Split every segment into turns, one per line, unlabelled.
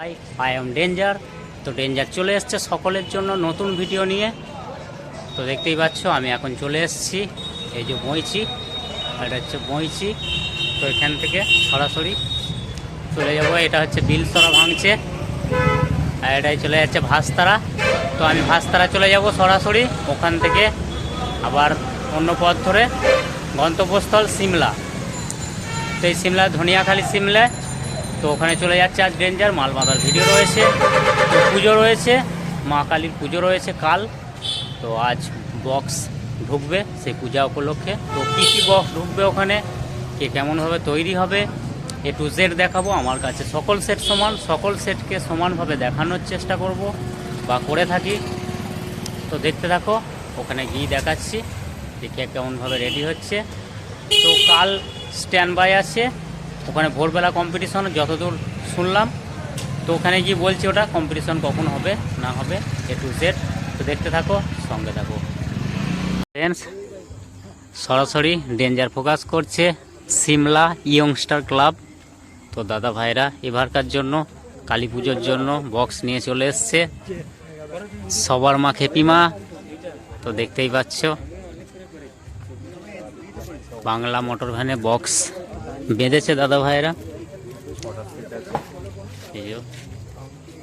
High I am danger তো danger চলে এসছে সকলের জন্য নতুন ভিডিও নিয়ে। তো দেখতেই পাচ্ছ, আমি এখন চলে এসেছি। এই যে বইছি এটা হচ্ছে বইছি তো এখান থেকে সরাসরি চলে যাব। এটা হচ্ছে বিলসরা ভাঙছে আর এটাই চলে যাচ্ছে ভাস্তারা। তো আমি ভাস্তারা চলে যাব সরাসরি। ওখান থেকে আবার অন্য পথ ধরে গন্তব্যস্থল সিমলা। তো এই সিমলা, ধনিয়াখালি সিমলা। তো ওখানে চলে যাচ্ছে আজ ডেঞ্জার মাল বাঁধার ভিডিও রয়েছে, তো পুজো রয়েছে, মা কালীর পুজো রয়েছে কাল, তো আজ বক্স ঢুকবে সেই পূজা উপলক্ষে। তো কী কী বক্স ঢুকবে ওখানে, কে কেমনভাবে তৈরি হবে, এ টু জেড দেখাবো, আমার কাছে সকল সেট সমান, সকল সেটকে সমানভাবে দেখানোর চেষ্টা করব বা করে থাকি। তো দেখতে থাকো, ওখানে গিয়ে দেখাচ্ছি, দেখি কেমনভাবে রেডি হচ্ছে। তো কাল স্ট্যান্ড বাই আছে ওখানে ভোরবেলা কম্পিটিশন যতদূর শুনলাম, তো ওখানে গিয়ে বলছি ওটা কম্পিটিশন কখন হবে, না হবে এ টু জেড তো দেখতে থাকো, সঙ্গে থাকো। ফ্রেন্ডস সরাসরি ডেঞ্জার ফোকাস করছে সিমলা ইয়ংস্টার ক্লাব তো দাদা ভাইরা, এবারকার জন্য, কালী পুজোর জন্য বক্স নিয়ে চলে এসছে। সবার মা খেপিমা তো দেখতেই পাচ্ছ। বাংলা মোটর ভ্যানে বক্স বেঁধেছে দাদা ভাইরা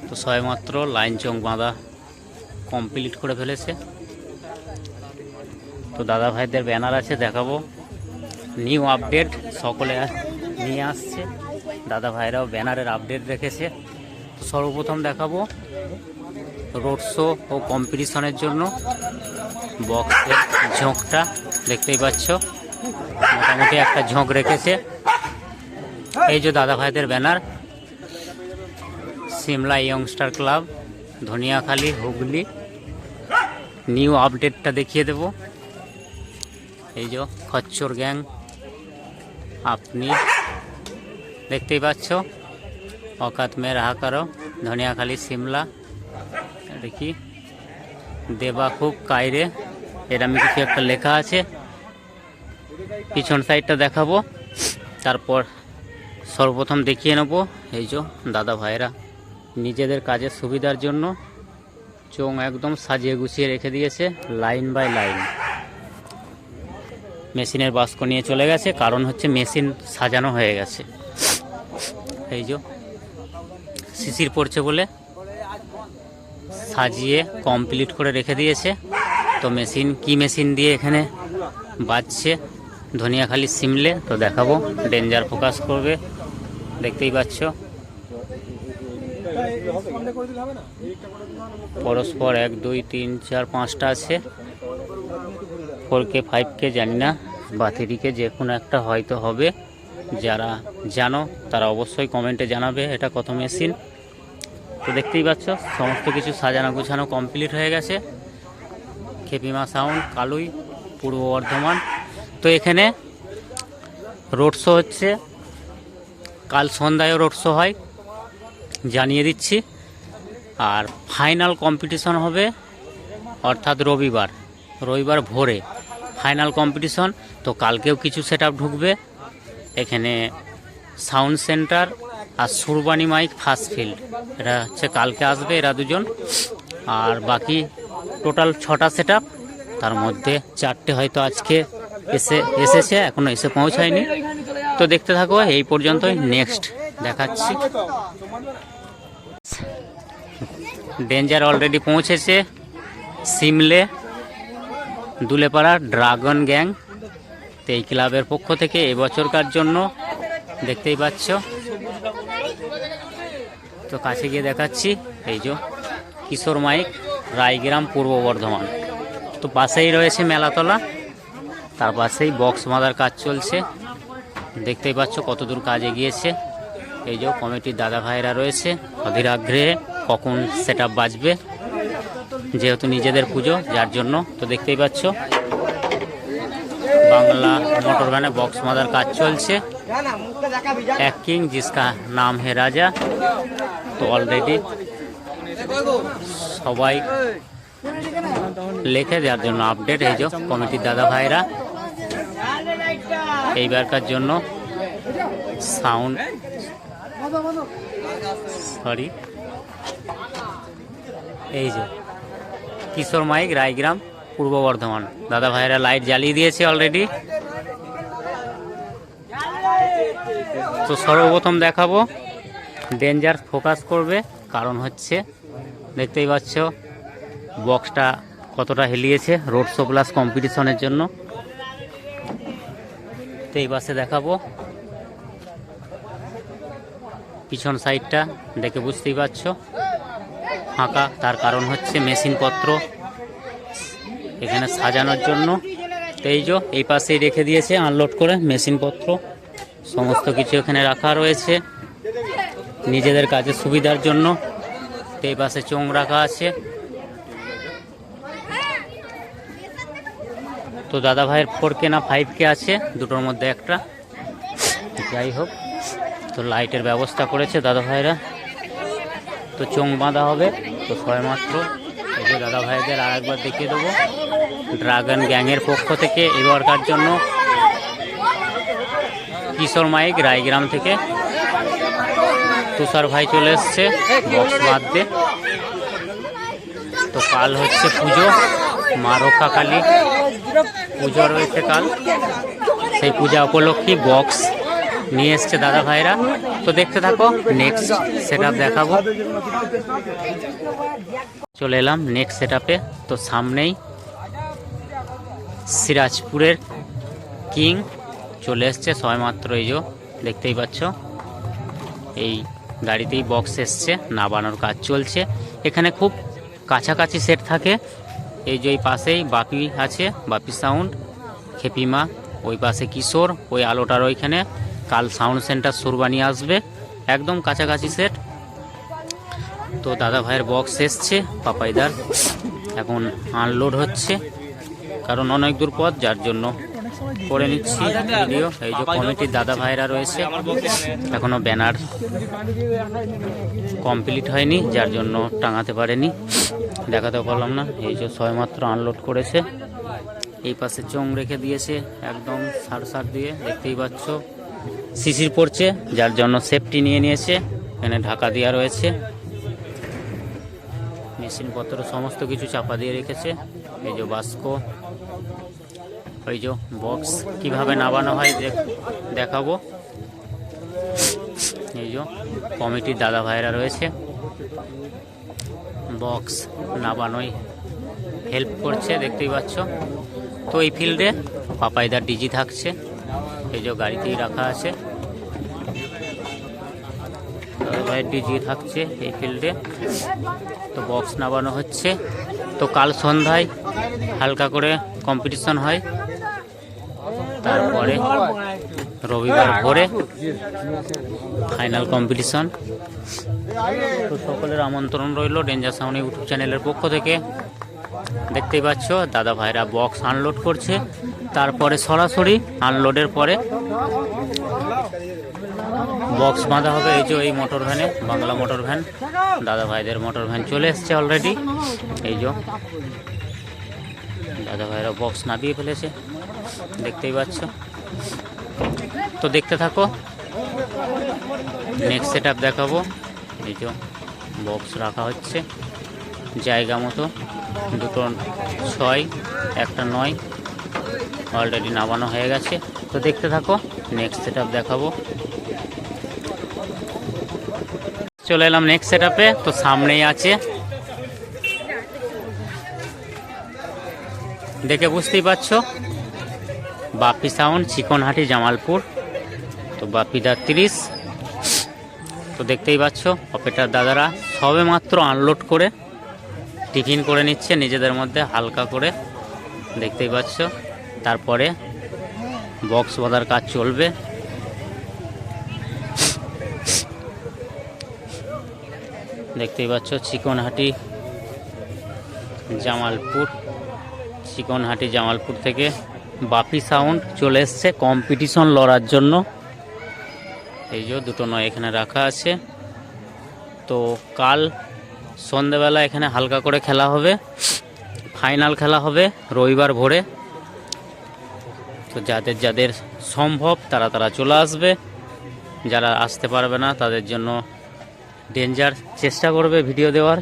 তো সবেমাত্র লাইন চং বাঁধা কমপ্লিট করে ফেলেছে। তো দাদা ভাইদের ব্যানার আছে, দেখাবো। নিউ আপডেট, সকলে নিয়ে আসছে। দাদা ভাইরাও ব্যানারের আপডেট রেখেছে। তো সর্বপ্রথম দেখাবো রোড শো ও কম্পিটিশনের জন্য বক্সের ঝোঁকটা। দেখতেই পাচ্ছ, মোটামুটি একটা ঝোঁক রেখেছে। এই যে দাদা ভাইদের banner, Simla youngster club Dhaniakhali, Hooghly. New আপডেটটা দেখিয়ে দেব। এই যে খচ্চর গ্যাং, আপনি দেখতেই পাচ্ছ, অকাত মে রাহা করো ধনিয়াখালী, সিমলা, এটা কি? দেবা খুব কায়রে এরম কিছু একটা লেখা আছে। পিছন সাইডটা দেখাবো, তারপর সর্বপ্রথম দেখিয়ে নেব। এই যে দাদা ভাইরা নিজেদের কাজের সুবিধার জন্য চোং একদম সাজিয়ে গুছিয়ে রেখে দিয়েছে, লাইন বাই লাইন। মেশিনের বাস্ক নিয়ে চলে গেছে, কারণ হচ্ছে মেশিন সাজানো হয়ে গেছে। এই যে শিশির পড়ছে বলে সাজিয়ে কমপ্লিট করে রেখে দিয়েছে। তো মেশিন, কি মেশিন দিয়ে এখানে বাজছে? ধনিয়াখালি সিমলে, তো দেখাবো। ডেঞ্জার ফোকাস করবে, দেখতেই পাচ্ছ। পরস্পর এক, দুই, তিন, চার, পাঁচটা আছে। ফোর কে ফাইভ কে জানি না, বা থ্রি কে যে কোনো একটা হয়তো হবে। যারা জানো, তারা অবশ্যই কমেন্টে জানাবে এটা কত মেশিন তো দেখতেই পাচ্ছ, সমস্ত কিছু সাজানো গোছানো কমপ্লিট হয়ে গেছে। খেপিমা সাউন্ড কালুই, পূর্ব বর্ধমান। এখানে রোড শো হচ্ছে। কাল সন্ধ্যায়ও রোড শো হয়, জানিয়ে দিচ্ছি। আর ফাইনাল কম্পিটিশন হবে অর্থাৎ রবিবার রবিবার ভোরে ফাইনাল কম্পিটিশন তো কালকেও কিছু সেট ঢুকবে। এখানে সাউন্ড সেন্টার আর সুরবানি মাইক ফার্স্ট ফিল্ড এটা হচ্ছে কালকে আসবে এরা দুজন। আর বাকি টোটাল ছটা সেট তার মধ্যে চারটে হয়তো আজকে এসে এসেছে, এখনও এসে পৌঁছায়নি। তো দেখতে থাকো, এই পর্যন্তই নেক্সট দেখাচ্ছি। ডেঞ্জার অলরেডি পৌঁছেছে, সিমলে, দুলেপাড়া ড্রাগন গ্যাং তো এই ক্লাবের পক্ষ থেকে এবছরকার জন্য দেখতেই পাচ্ছ। তো কাছে গিয়ে দেখাচ্ছি, এই যে কিশোর মাইক, রায়গ্রাম, পূর্ব বর্ধমান। তো পাশেই রয়েছে মেলাতলা। তার পাশেই বক্স বাঁধার কাজ চলছে। দেখতেই পাচ্ছ কতদূর কাজ এগিয়েছে। এই যে কমিটির দাদা ভাইরা রয়েছে, অধীর আগ্রহে কখন সেট বাজবে, যেহেতু নিজেদের পুজো, যার জন্য তো দেখতেই পাচ্ছ। বাংলা মোটর ভ্যানে বক্স বাঁধার কাজ চলছে। এক কিং জিসকা নাম হে রাজা তো অলরেডি সবাই লেখে দেওয়ার জন্য আপডেট এই যে কমিটির দাদা ভাইরা এইবারকার জন্য সাউন্ড সরি। এই যে, কিশোর মাইক, রায়গ্রাম, পূর্ব বর্ধমান। দাদা ভাইরা লাইট জ্বালিয়ে দিয়েছে অলরেডি তো সর্বপ্রথম দেখাবো ডেঞ্জার ফোকাস করবে, কারণ হচ্ছে, দেখতেই পাচ্ছ বক্সটা কতটা হেলিয়েছে রোড শো প্লাস কম্পিটিশনের জন্য। তো এই বাসে দেখাবো। পিছন সাইডটা দেখে বুঝতেই পারছ। ফাঁকা, তার কারণ হচ্ছে মেশিনপত্র এখানে সাজানোর জন্য। এই যে, এই পাশেই রেখে দিয়েছে, আনলোড করে মেশিনপত্র সমস্ত কিছু এখানে রাখা রয়েছে নিজেদের কাজে সুবিধার জন্য। তো এই পাশে চোং রাখা আছে। তো দাদা ভাইয়ের ফোর কে না ফাইভ কে আছে, দুটোর মধ্যে একটা। যাই হোক, তো লাইটের ব্যবস্থা করেছে দাদা ভাইরা তো চোং বাঁধা হবে, তো মাত্র এই যে দাদা ভাইদের আর একবার দেখিয়ে দেবো। ড্রাগন গ্যাংয়ের পক্ষ থেকে এবারকার জন্য কিশোর মাইক রায়গ্রাম থেকে। তুষার ভাই চলে এসছে বক্স বাঁধতে। তো কাল হচ্ছে পুজো, মা রক্ষা কালী পুজো রয়েছে কাল। সেই পূজা উপলক্ষে বক্স নিয়ে এসছে দাদা ভাইরা। তো দেখতে থাকো নেক্সট সেট দেখাবো। চলে এলাম নেক্সট সেট তো সামনেই সিরাজপুরের কিং চলে এসছে সবেমাত্র এই যে দেখতেই পাচ্ছ। এই গাড়িতেই বক্স এসছে, নাবানোর কাজ চলছে। এখানে খুব কাছাকাছি সেট থাকে। এই যে এই পাশেই বাপি আছে, বাপি সাউন্ড খেপিমা ওই পাশে কিশোর, ওই আলোটার ওইখানে, কাল সাউন্ড সেন্টার সুরবানি আসবে, একদম কাছাকাছি সেট তো দাদা ভাইয়ের বক্স এসছে, পাপাইদার। এখন আনলোড হচ্ছে, কারণ অনেক দূর পথ, যার জন্য করে নিচ্ছি ভিডিও এই যে কমিটির দাদা ভাইরা রয়েছে, এখনও ব্যানার কমপ্লিট হয়নি, যার জন্য টাঙাতে পারেনি। দেখাতে পারলাম না। এই যে ছয়মাত্র আনলোড করেছে। এই পাশে চোং রেখে দিয়েছে, একদম সার সার দিয়ে। দেখতেই পাচ্ছ, শিশির পড়ছে, যার জন্য সেফটি নিয়ে নিয়েছে। এখানে ঢাকা দেওয়া রয়েছে। মেশিনপত্র সমস্ত কিছু চাপা দিয়ে রেখেছে। এই যে বাস্ক ওই যে বক্স কীভাবে নামানো হয় দেখ- দেখাবো। এই যে কমিটির দাদা ভাইরা রয়েছে। বক্স নাবানোই হেল্প করছে, দেখতেই পাচ্ছ। তো এই ফিল্ডে পাপাইদার ডিজি থাকছে। এই যে গাড়িতেই রাখা আছে। ডিজি থাকছে এই ফিল্ডে তো বক্স নামানো হচ্ছে। তো কাল সন্ধ্যায় হালকা করে কম্পিটিশন হয়। তারপরে রবিবার ভোরে ফাইনাল কম্পিটিশন। তো সকলের আমন্ত্রণ রইল ডেঞ্জার সাউন্ড ইউটিউব চ্যানেলের পক্ষ থেকে। দেখতেই পাচ্ছ, দাদা ভাইরা বক্স আনলোড করছে। তারপরে সরাসরি আনলোডের পরে বক্স বাঁধা হবে এই যে এই মোটর ভ্যানে বাংলা মোটর ভ্যান দাদা ভাইদের মোটর ভ্যান চলে এসছে অলরেডি এই যে দাদা ভাইরা বক্স নামিয়ে ফেলেছে। দেখতেই পাচ্ছ। তো দেখতে থাকো। নেক্সট সেট দেখাবো। এই যে বক্স রাখা হচ্ছে। জায়গা মতো। দুটো ছয়, একটা নয়। অলরেডি নামানো হয়ে গেছে। তো দেখতে থাকো। নেক্সট সেট দেখাবো। চলে এলাম নেক্সট সেট তো সামনেই আছে। দেখে বুঝতেই পারছ। বাপি সাউন্ড, চিকনহাটি, জামালপুর। তো বাপিদার তিরিশ। তো দেখতেই পাচ্ছ, অপেটার দাদারা সবে মাত্র আনলোড করে টিফিন করে নিচ্ছে, নিজেদের মধ্যে হালকা করে। দেখতেই পাচ্ছ, তারপরে বক্স বাঁধার কাজ চলবে। দেখতেই পাচ্ছ, চিকনহাটি, জামালপুর চিকনহাটি, জামালপুর থেকে বাপি সাউন্ড চলে এসছে। কম্পিটিশন লড়ার জন্য। এই যে দুটো নয় এখানে রাখা আছে। তো কাল সন্ধেবেলা এখানে হালকা করে খেলা হবে। ফাইনাল খেলা হবে রবিবার ভোরে। তো যাদের যাদের সম্ভব তারা তারা চলে আসবে। যারা আসতে পারবে না তাদের জন্য ডেঞ্জার চেষ্টা করবে ভিডিও দেওয়ার।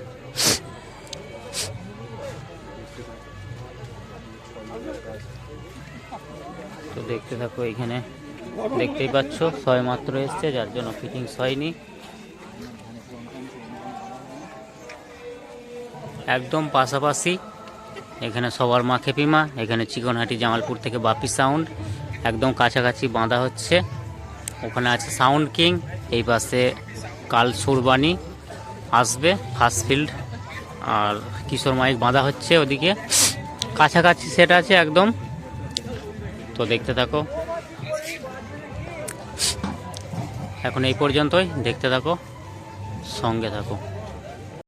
তো দেখতে থাকো এখানে। দেখতেই পাচ্ছ, ছয় মাত্র এসছে, যার জন্য ফিটিংস হয়নি। একদম পাশাপাশি এখানে সবার মা খেপিমা, এখানে চিকনহাটি জামালপুর থেকে বাপি সাউন্ড একদম কাছাকাছি বাঁধা হচ্ছে। ওখানে আছে সাউন্ড কিং এই পাশে কাল সুরবানি আসবে ফার্স্ট ফিল্ড আর কিশোর মাইক বাঁধা হচ্ছে ওদিকে। কাছাকাছি সেট আছে একদম। তো দেখতে থাকো। এখন এই পর্যন্তই। দেখতে থাকো। সঙ্গে থাকো।